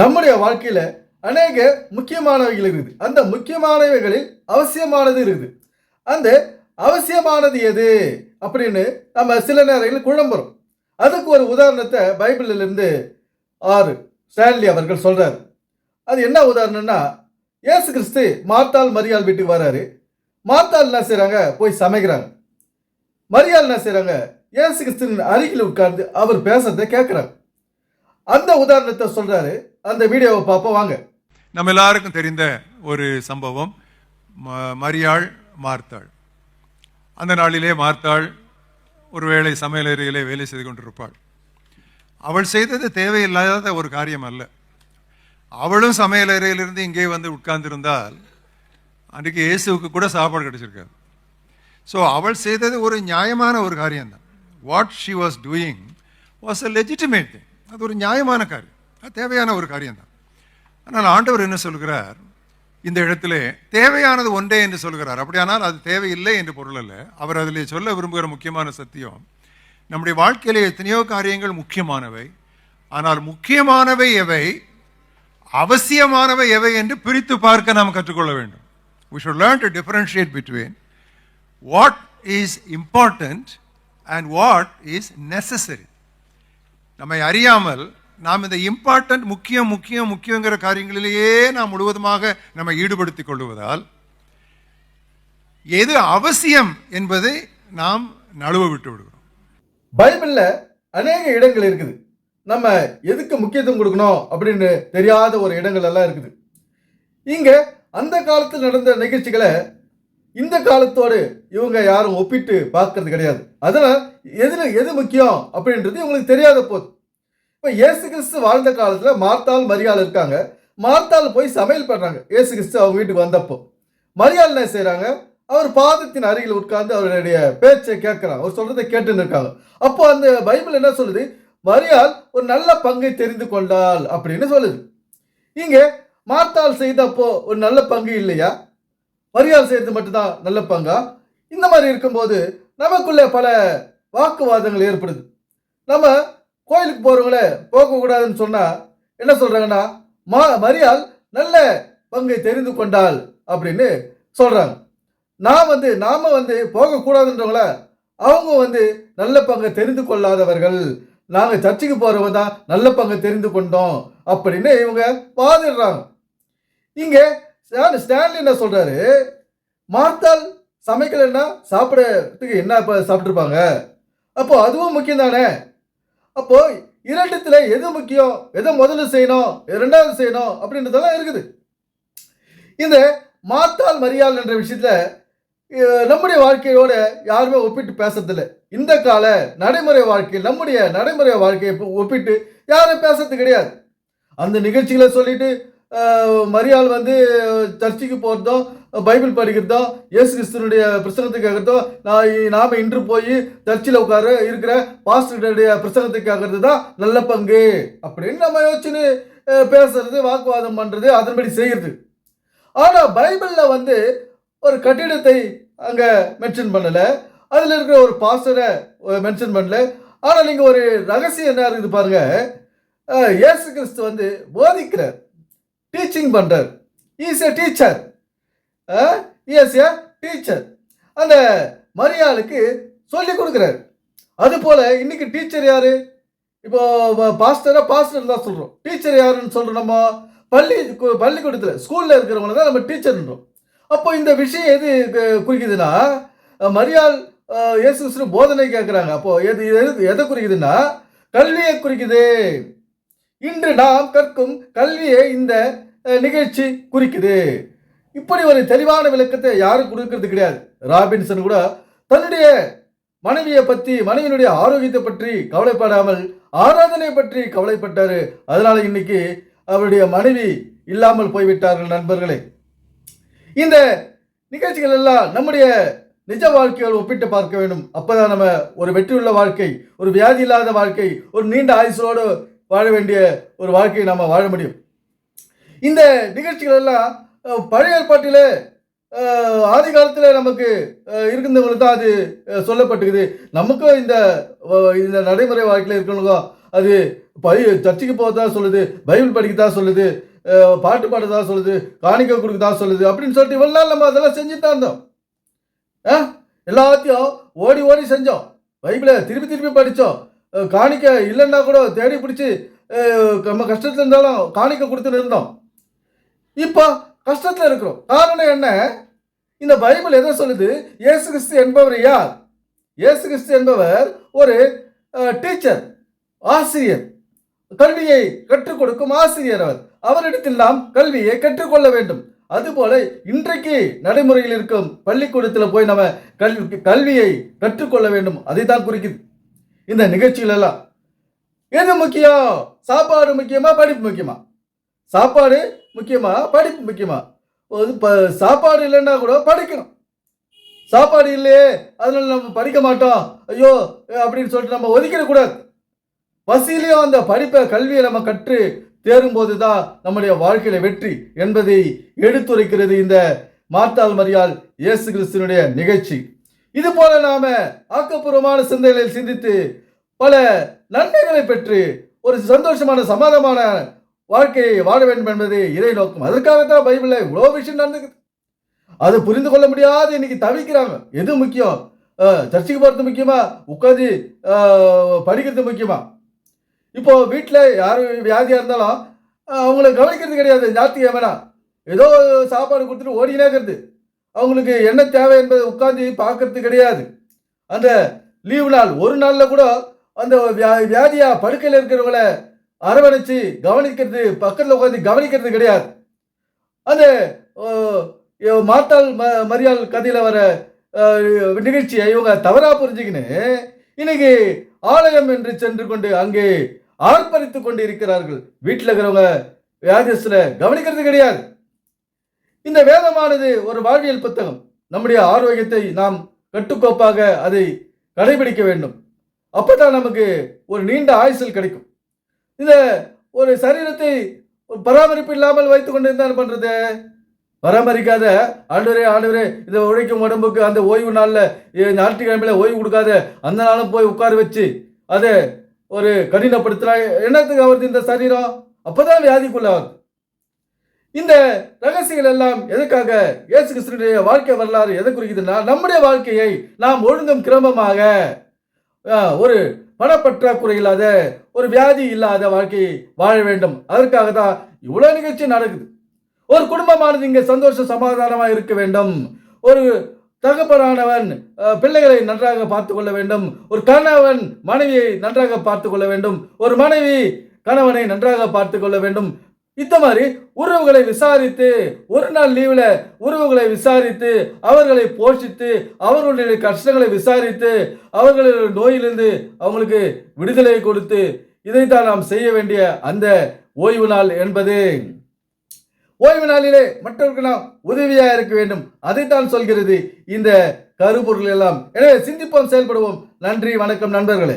நம்முடைய வாழ்க்கையில் அநேக முக்கியமானவைகள் இருக்குது. அந்த முக்கியமானவைகளில் அவசியமானது இருக்குது. அந்த அவசியமானது எது அப்படின்னு நம்ம சில நேரங்களில் குழம்புறோம். அதுக்கு ஒரு உதாரணத்தை பைபிளிலிருந்து ஆறு ஸ்டான்லி அவர்கள் சொல்கிறார் அது என்ன உதாரணம்னா ஏசு கிறிஸ்து மார்த்தால் மரியாள் வீட்டுக்கு வராரு. மார்த்தால் என்ன செய்கிறாங்க போய் சமைக்கிறாங்க. மரியாள் என்ன செய்கிறாங்க ஏசு கிறிஸ்துவின் அருகில் உட்கார்ந்து அவர் பேசுறதை கேட்குறாங்க அந்த உதாரணத்தை சொல்கிறாரு அந்த வீடியோவை பார்ப்போம் வாங்க. நம்ம எல்லாருக்கும் தெரிந்த ஒரு சம்பவம். ம- மரியாள் மார்த்தாள். அந்த நாளிலே மார்த்தாள் ஒருவேளை சமையலறையிலே வேலை செய்து கொண்டிருப்பாள். அவள் செய்தது தேவையில்லாத ஒரு காரியம் அல்ல. அவளும் சமையலறையிலிருந்து இங்கே வந்து உட்கார்ந்திருந்தால் அன்றைக்கு இயேசுவுக்கு கூட சாப்பாடு கிடைச்சிருக்காரு ஸோ அவள் செய்தது ஒரு நியாயமான ஒரு காரியம்தான். What she was doing was a legitimate thing அது ஒரு நியாயமான காரியம். தேவையான ஒரு காரியம்தான். ஆனால் ஆண்டவர் என்ன சொல்கிறார்? இந்த இடத்திலே தேவையானது ஒன்றே என்று சொல்கிறார். அப்படியானால் அது தேவையில்லை என்று பொருள் அல்ல. அவர் அதில் சொல்ல விரும்புகிற முக்கியமான சத்தியம் நம்முடைய வாழ்க்கையிலே எத்தனையோ காரியங்கள் முக்கியமானவை. ஆனால் முக்கியமானவை எவை? அவசியமானவை எவை என்று பிரித்து பார்க்க நாம் கற்றுக்கொள்ள வேண்டும். We should learn to differentiate between what is important and what is necessary நம்மை அறியாமல் நாம் இந்த இம்பார்ட்டன்ட் முக்கியம் முக்கியம் முக்கியங்கிற காரியங்களிலேயே நாம் முழுவதுமாக நம்ம ஈடுபடுத்தி கொள்வதால் எது அவசியம் என்பதை நாம் நழுவ விட்டு விடுகிறோம். பைபிளில் அநேக இடங்கள் இருக்குது. நம்ம எதுக்கு முக்கியத்துவம் கொடுக்கணும் அப்படின்னு தெரியாத ஒரு இடங்கள் எல்லாம் இருக்குது. இங்கே அந்த காலத்தில் நடந்த நிகழ்ச்சிகளை இந்த காலத்தோடு இவங்க யாரும் ஒப்பிட்டு பார்க்கறது கிடையாது. அதனால் எதில் எது முக்கியம் அப்படின்றது இவங்களுக்கு தெரியாத போது. இப்போ இயேசு கிறிஸ்து வாழ்ந்த காலத்தில் மார்த்தாள் மரியாள் இருக்காங்க. மார்த்தாள் போய் சமையல் பண்ணுறாங்க இயேசு கிறிஸ்து அவங்க வீட்டுக்கு வந்தப்போ. மரியாள் என்ன செய்கிறாங்க அவர் பாதத்தின் அருகில் உட்கார்ந்து அவருடைய பேச்சை கேட்குறாங்க. அவர் சொல்கிறத கேட்டுன்னு இருக்காங்க. அப்போ அந்த பைபிள் என்ன சொல்லுது? மரியாள் ஒரு நல்ல பங்கை தெரிந்து கொண்டாள் அப்படின்னு சொல்லுது. இங்கே மார்த்தாள் செய்தப்போ ஒரு நல்ல பங்கு இல்லையா? மரியாள் செய்யறது மட்டும்தான் நல்ல பங்கா? இந்த மாதிரி இருக்கும்போது நமக்குள்ளே பல வாக்குவாதங்கள் ஏற்படுது. நம்ம கோயிலுக்கு போகிறவங்கள போகக்கூடாதுன்னு சொன்னால் என்ன சொல்கிறாங்கன்னா மா மரியாள் நல்ல பங்கை தெரிந்து கொண்டாள் அப்படின்னு சொல்கிறாங்க நான் வந்து நாம் வந்து போகக்கூடாதுன்றவங்கள அவங்க வந்து நல்ல பங்கை தெரிந்து கொள்ளாதவர்கள். நாங்கள் சர்ச்சுக்கு போகிறவங்க தான் நல்ல பங்கை தெரிந்து கொண்டோம் அப்படின்னு இவங்க வாதிடுறாங்க. இங்கே ஸ்டான்லி என்ன சொல்கிறாரு மார்த்தால் சமைக்கலைன்னா சாப்பிடறதுக்கு என்ன இப்போ சாப்பிட்ருப்பாங்க அப்போ அதுவும் முக்கியம் தானே அப்போ இரண்டுத்துல எது முக்கியம்? எதை முதல்ல செய்யணும்? இரண்டாவது செய்யணும்? அப்படின்றதெல்லாம் இருக்குது. இந்த மாத்தால் மரியாள் என்ற விஷயத்துல நம்முடைய வாழ்க்கையோட யாருமே ஒப்பிட்டு பேசுறதில்ல. இந்த கால நடைமுறை வாழ்க்கையில் நம்முடைய நடைமுறை வாழ்க்கையை இப்போ ஒப்பிட்டு யாரும் பேசுறது கிடையாது. அந்த நிகழ்ச்சிகளை சொல்லிட்டு மரியாள் வந்து சர்ச்சுக்கு போகிறதோ பைபிள் படிக்கிறதோ இயேசு கிறிஸ்தனுடைய பிரசங்கத்தை நான் நாம் இன்று போய் சர்ச்சில் உட்கார இருக்கிற பாஸ்டருடைய பிரசனத்துக்காகிறது தான் நல்ல பங்கு. அப்படின்னு நம்ம யோசிச்சுன்னு பேசுறது வாக்குவாதம் பண்ணுறது அதன்படி செய்கிறது. ஆனால் பைபிளில் வந்து ஒரு கட்டிடத்தை அங்கே மென்ஷன் பண்ணலை. அதில் இருக்கிற ஒரு பாஸ்டரை மென்ஷன் பண்ணல. ஆனால் நீங்கள் ஒரு ரகசியம் என்ன இருக்குது பாருங்கள் இயேசு கிறிஸ்து வந்து போதிக்கிறார். டீச்சிங் பண்ணுறார் is a teacher is a teacher அந்த மரியாளுக்கு சொல்லி கொடுக்குறாரு. அதுபோல் இன்னைக்கு டீச்சர் யார்? இப்போ பாஸ்டராக பாஸ்டர் தான் சொல்கிறோம் டீச்சர் யாருன்னு சொல்கிறோம் நம்ம? பள்ளி கு- பள்ளிக்கூடத்தில் ஸ்கூலில் இருக்கிறவங்கள தான் நம்ம டீச்சர்ன்றோம் அப்போ இந்த விஷயம் எது குறிக்குதுன்னா மரியாள் இயேசு கிறிஸ்து போதனை கேட்குறாங்க அப்போ எது எது எதை குறிக்குதுன்னா கல்வியை குறிக்குது. இன்று நாம் கற்கும் கல்வியை இந்த நிகழ்ச்சி குறிக்குது. இப்படி ஒரு தெளிவான விளக்கத்தை யாரும் கொடுக்கறது கிடையாது. ராபின்சன் கூட தன்னுடைய மனைவியை பற்றி மனைவியினுடைய ஆரோக்கியத்தை பற்றி கவலைப்படாமல் ஆராதனை பற்றி கவலைப்பட்டார். அதனால் இன்னைக்கு அவருடைய மனைவி இல்லாமல் போய்விட்டார்கள் நண்பர்களே. இந்த நிகழ்ச்சிகள் எல்லாம் நம்முடைய நிஜ வாழ்க்கையோடு ஒப்பிட்டு பார்க்க வேண்டும். அப்போதான் நம்ம ஒரு வெற்றியுள்ள வாழ்க்கை ஒரு வியாதி இல்லாத வாழ்க்கை ஒரு நீண்ட ஆயுசோடு வாழ வேண்டிய ஒரு வாழ்க்கையை நம்ம வாழ முடியும். இந்த நிகழ்ச்சிகள் எல்லாம் பழைய ஏற்பாட்டில் ஆதி காலத்தில் நமக்கு அஹ், தான் அது சொல்லப்பட்டுக்குது. நமக்கும் இந்த இந்த நடைமுறை வாழ்க்கையில் இருக்கிறவங்களுக்கும் அது பை சர்ச்சுக்கு போகிறதா சொல்லுது பைபிள் படிக்கதா சொல்லுது பாட்டு பாடுறதா சொல்லுது காணிக்கை தான் சொல்லுது அப்படின்னு சொல்லிட்டு இவ்வளோ நாள் நம்ம அதெல்லாம் செஞ்சு தான் இருந்தோம். ஆ எல்லாத்தையும் ஓடி ஓடி செஞ்சோம். பைபிளை திருப்பி திருப்பி படித்தோம். காணிக்கை இல்லைன்னா கூட தேடி பிடிச்சி நம்ம கஷ்டத்தில் இருந்தாலும் காணிக்கை கொடுத்துட்டு இருந்தோம். இப்போ கஷ்டத்தில் இருக்கிறோம். காரணம் என்ன? இந்த பைபிள் எதை சொல்லுது? இயேசு கிறிஸ்து என்பவர் யார்? இயேசு கிறிஸ்து என்பவர் ஒரு டீச்சர் ஆசிரியர். கல்வியை கற்றுக் கொடுக்கும் ஆசிரியர் அவர். அவரிடத்தில் நாம் கல்வியை கற்றுக்கொள்ள வேண்டும். அதுபோல இன்றைக்கு நடைமுறையில் இருக்கும் பள்ளிக்கூடத்தில் போய் நம்ம கல்வி கல்வியை கற்றுக்கொள்ள வேண்டும். அதை தான் குறிக்குது. இந்த நிகழ்ச்சிகள் எல்லாம் எது முக்கியம்? சாப்பாடு முக்கியமா படிப்பு முக்கியமா? சாப்பாடு முக்கியமாக படிப்பு முக்கியமாக ஒரு ப- சாப்பாடு இல்லைன்னா கூட படிக்கணும். சாப்பாடு இல்லையே அதனால நம்ம படிக்க மாட்டோம். ஐயோ அப்படின்னு சொல்லிட்டு நம்ம ஒதுக்கிடக்கூடாது பசியிலையும் அந்த படிப்பை கல்வியை நம்ம கற்று தேரும்போது தான் நம்முடைய வாழ்க்கையில வெற்றி என்பதை எடுத்துரைக்கிறது இந்த மார்த்தாள் மரியால் இயேசு கிறிஸ்தனுடைய நிகழ்ச்சி. இது போல நாம ஆக்கப்பூர்வமான சிந்தனைகளை சிந்தித்து பல நன்மைகளை பெற்று ஒரு சந்தோஷமான சமாதமான வாழ்க்கையை வாழ வேண்டும் என்பது இறை நோக்கம். அதற்காகத்தான் பைபிளில் இவ்வளோ விஷயம் நடந்துக்குது. அது புரிந்து கொள்ள முடியாது இன்னைக்கு தவிக்கிறாங்க. எது முக்கியம்? சர்ச்சுக்கு போகிறது முக்கியமா? உட்காந்து படிக்கிறது முக்கியமா? இப்போ வீட்டில் யார் வியாதியாக இருந்தாலும் அவங்கள கவனிக்கிறது கிடையாது. ஞாயிற்றுக்கிழமைனா ஏதோ சாப்பாடு கொடுத்துட்டு ஓடினே இருக்கிறது. அவங்களுக்கு என்ன தேவை என்பதை உட்காந்து பார்க்கறது கிடையாது. அந்த லீவு நாள் ஒரு நாளில் கூட அந்த வியா வியாதியாக படுக்கையில் இருக்கிறவங்கள அரவணைச்சு கவனிக்கிறது பக்கத்தில் உட்காந்து கவனிக்கிறது கிடையாது. அந்த மாத்தாள் ம மரியாள் கதையில் வர நிகழ்ச்சியை இவங்க தவறாக புரிஞ்சுக்கின்னு இன்னைக்கு ஆலயம் என்று சென்று கொண்டு அங்கே ஆர்ப்பரித்து கொண்டு இருக்கிறார்கள் வீட்டில் இருக்கிறவங்க வியாதிஸ்ல கவனிக்கிறது கிடையாது. இந்த வேதமானது ஒரு வாழ்வியல் புத்தகம். நம்முடைய ஆரோக்கியத்தை நாம் கட்டுக்கோப்பாக அதை கடைபிடிக்க வேண்டும். அப்பதான் நமக்கு ஒரு நீண்ட ஆயுசல் கிடைக்கும். இதை ஒரு சரீரத்தை பராமரிப்பு இல்லாமல் வைத்து கொண்டு என்ன பண்ணுறது பராமரிக்காத. ஆண்டவரே ஆண்டவரே இதை உழைக்கும் உடம்புக்கு அந்த ஓய்வு நாளில் ஞாயிற்றுக்கிழமையில ஓய்வு கொடுக்காத. அந்த நாளும் போய் உட்கார வச்சு அதை ஒரு கடினப்படுத்துறா. என்னத்துக்கு ஆகுது இந்த சரீரம்? அப்பதான் வியாதிக்குள்ள வியாதிக்குள்ளாகும் இந்த ரகசியங்கள் எல்லாம் எதுக்காக? இயேசு கிறிஸ்துடைய வாழ்க்கை வரலாறு எதை குறிக்குதுன்னா நம்முடைய வாழ்க்கையை நாம் ஒழுங்கும் கிரமமாக ஒரு பணப்பற்றாக்குறை இல்லாத ஒரு வியாதி இல்லாத வாழ்க்கையை வாழ வேண்டும். அதற்காக தான் இவ்வளோ நிகழ்ச்சி நடக்குது. ஒரு குடும்பமானது இங்கே சந்தோஷ சமாதானமாக இருக்க வேண்டும். ஒரு தகப்பனானவன் பிள்ளைகளை நன்றாக பார்த்து கொள்ள வேண்டும். ஒரு கணவன் மனைவியை நன்றாக பார்த்து கொள்ள வேண்டும். ஒரு மனைவி கணவனை நன்றாக பார்த்து கொள்ள வேண்டும். இந்த மாதிரி உறவுகளை விசாரித்து ஒரு நாள் லீவில் உறவுகளை விசாரித்து அவர்களை போஷித்து அவர்களுடைய கஷ்டங்களை விசாரித்து அவர்களுடைய நோயிலிருந்து அவங்களுக்கு விடுதலை கொடுத்து இதைத்தான் நாம் செய்ய வேண்டிய அந்த ஓய்வு நாள் என்பது. ஓய்வு நாளிலே மற்றவருக்கு நாம் உதவியாக இருக்க வேண்டும். அதைத்தான் சொல்கிறது இந்த கருப்பொருள் எல்லாம். எனவே சிந்திப்போம் செயல்படுவோம். நன்றி வணக்கம் நண்பர்களே.